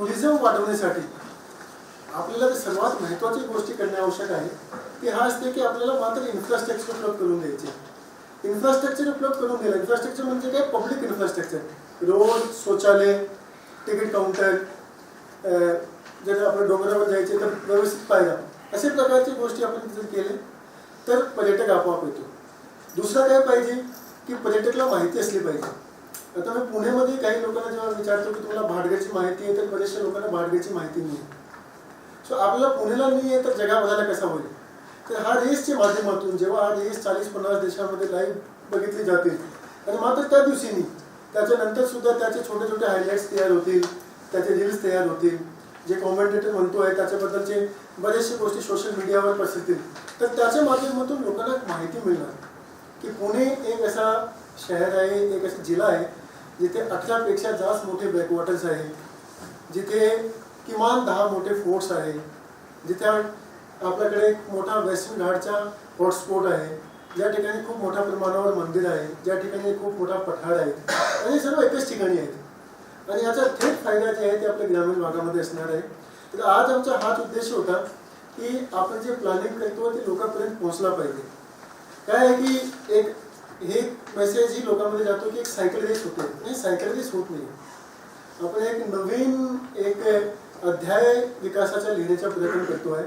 Tourism वाढवण्यासाठी आपल्याला सर्वात महत्त्वाची गोष्टी करणे आवश्यक आहे ती हा असते की आपल्याला मात्र इन्फ्रास्ट्रक्चर उपलब्ध करून द्यायचे इन्फ्रास्ट्रक्चर उपलब्ध करून द्यायला इन्फ्रास्ट्रक्चर म्हणजे काय? पब्लिक इन्फ्रास्ट्रक्चर रोड शौचालय तिकीट काउंटर जर आपण डोंगरावर जायचे तर व्यवस्थित पाहिजे अशा प्रकारच्या गोष्टी आपण जर केले तर पर्यटक आपोआप येतो. दुसरं काय पाहिजे? की पर्यटकला माहिती असली पाहिजे. आता मी पुण्यामध्ये काही लोकांना जेव्हा विचारतो की तुम्हाला भाडग्याची माहिती आहे तर बरेचशा लोकांना भाडग्याची माहिती नाही. सो आपल्याला पुण्याला नाही आहे तर जगाभराला कसा होईल? तर हा रेसच्या माध्यमातून जेव्हा हा रेस चाळीस पन्नास देशामध्ये लाईव्ह बघितली जाते आणि मात्र त्या दिवशी त्याच्यानंतर सुद्धा त्याचे छोटे छोटे हायलाईट्स तयार होतील त्याचे रील्स तयार होतील जे कॉमेंटेटर आहे त्याच्याबद्दलचे बरेचसे गोष्टी सोशल मीडियावर पसरतील तर त्याच्या माध्यमातून लोकांना माहिती मिळणार की पुणे एक असा शहर आहे एक असा जिल्हा आहे जिथे अठरापेक्षा जास्त मोठे बॅकवॉटर्स आहे जिथे किमान दहा मोठे फोर्ट्स आहे जिथे आपल्याकडे एक मोठा वेस्टर्न घाटचा हॉटस्पॉट आहे. ज्या ठिकाणी खूप मोठ्या प्रमाणावर मंदिर आहे. ज्या ठिकाणी खूप मोठा पठार आहे. आणि सर्व एकाच ठिकाणी आहेत. आणि याचा थेट फायदा जे आहे ते आपल्या ग्रामीण भागामध्ये असणार आहे. तर आज आमचा हाच उद्देश होता की आपण जे प्लॅनिंग करतो ते लोकांपर्यंत पोहोचला पाहिजे. काय आहे की मेसेज ही लोकांमध्ये जातो की एक सायकल रेस होते. नाही सायकल रेस होत नाही. आपण एक नवीन एक अध्याय विकासाचा लिहिण्याचा प्रयत्न करतो आहे